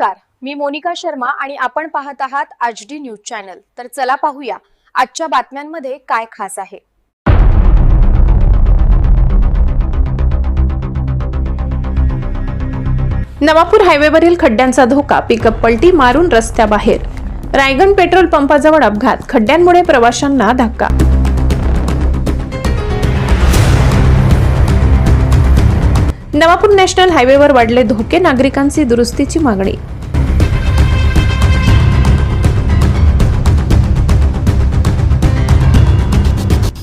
नमस्कार. मी मोनिका शर्मा आणि आपण पाहत आहात आज डी न्यूज चॅनल. तर चला पाहूया आजच्या बातम्यांमध्ये काय खास आहे. नवापूर हायवेवरील खड्ड्यांचा धोका पिकअप पलटी मारून रस्त्याबाहेर. रायगण पेट्रोल पंपाजवळ अपघात खड्ड्यांमुळे प्रवाशांना धक्का नवापूर नॅशनल हायवेवर वाढले धोके नागरिकांची दुरुस्तीची मागणी.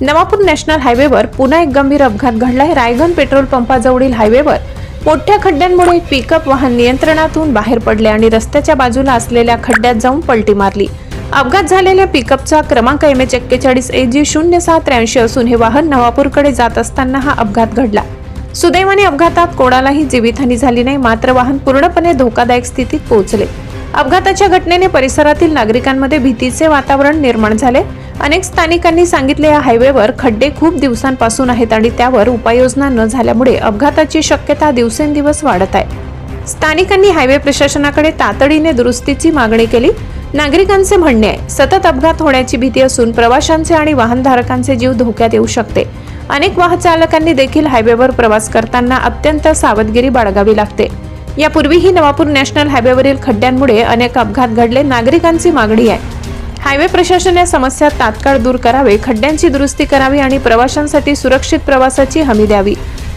नवापूर नॅशनल हायवेवर पुन्हा एक गंभीर अपघात घडलाय रायगण पेट्रोल पंपाजवळील हायवेवर मोठ्या खड्ड्यांमुळे पिकअप वाहन नियंत्रणातून बाहेर पडले आणि रस्त्याच्या बाजूला असलेल्या खड्ड्यात जाऊन पलटी मारली. अपघात झालेल्या पिकअपचा क्रमांक एम एच एक्केचाळीस ए जी शून्य सहा त्र्याऐंशी असून हे वाहन नवापूरकडे जात असताना हा अपघात घडला. सुदैवाने अपघातात कोणालाही जीवितहानी झाली नाही मात्र वाहन पूर्णपणे धोकादायक स्थितीत पोहोचले. अपघाताच्या घटनेने परिसरातील नागरिकांमध्ये भीतीचे वातावरण निर्माण झाले. अनेक स्थानिकांनी सांगितले या हायवेवर खड्डे खूप दिवसांपासून आहेत आणि त्यावर उपाययोजना न झाल्यामुळे अपघाताची शक्यता दिवसेंदिवस वाढत आहे. स्थानिकांनी हायवे प्रशासनाकडे तातडीने दुरुस्तीची मागणी केली. नागरिकांचे म्हणणे आहे सतत अपघात होण्याची भीती असून प्रवाशांचे आणि वाहनधारकांचे जीव धोक्यात येऊ शकते. अनेक वाहनचालकांनी देखील हायवेवर प्रवास करताना अत्यंत सावधगिरी बाळगावी लागते. यापूर्वीही नवापूर नॅशनल हायवेवरील खड्ड्यांमुळे अनेक अपघात घडले नागरिकांची मागणी आहे. हायवे प्रशासन या समस्या तात्काळ दूर करावे खड्ड्यांची दुरुस्ती करावी आणि प्रवाशांसाठी सुरक्षित प्रवासाची हमी द्यावी.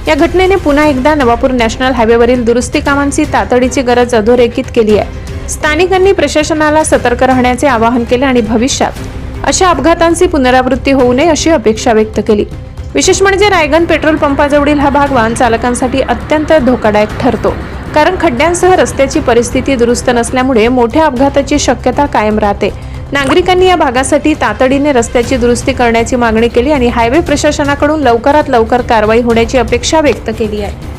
या घटनेने पुन्हा एकदा नवापूर नॅशनल हायवेवरील दुरुस्ती कामांची तातडीची गरज अधोरेखित केली आहे. स्थानिकांनी प्रशासनाला सतर्क राहण्याचे आवाहन केले आणि भविष्यात अशा अपघातांची पुनरावृत्ती होऊ नये अशी अपेक्षा व्यक्त केली. विशेष म्हणजे रायगन पेट्रोल पंपाजवळील हा भाग वाहन चालकांसाठी अत्यंत धोकादायक ठरतो. कारण खड्ड्यांसह रस्त्याची परिस्थिती दुरुस्त नसल्यामुळे मोठ्या अपघाताची शक्यता कायम राहते. नागरिकांनी या भागासाठी तातडीने रस्त्याची दुरुस्ती करण्याची मागणी केली आणि हायवे प्रशासनाकडून लवकरात लवकर कारवाई होण्याची अपेक्षा व्यक्त केली आहे.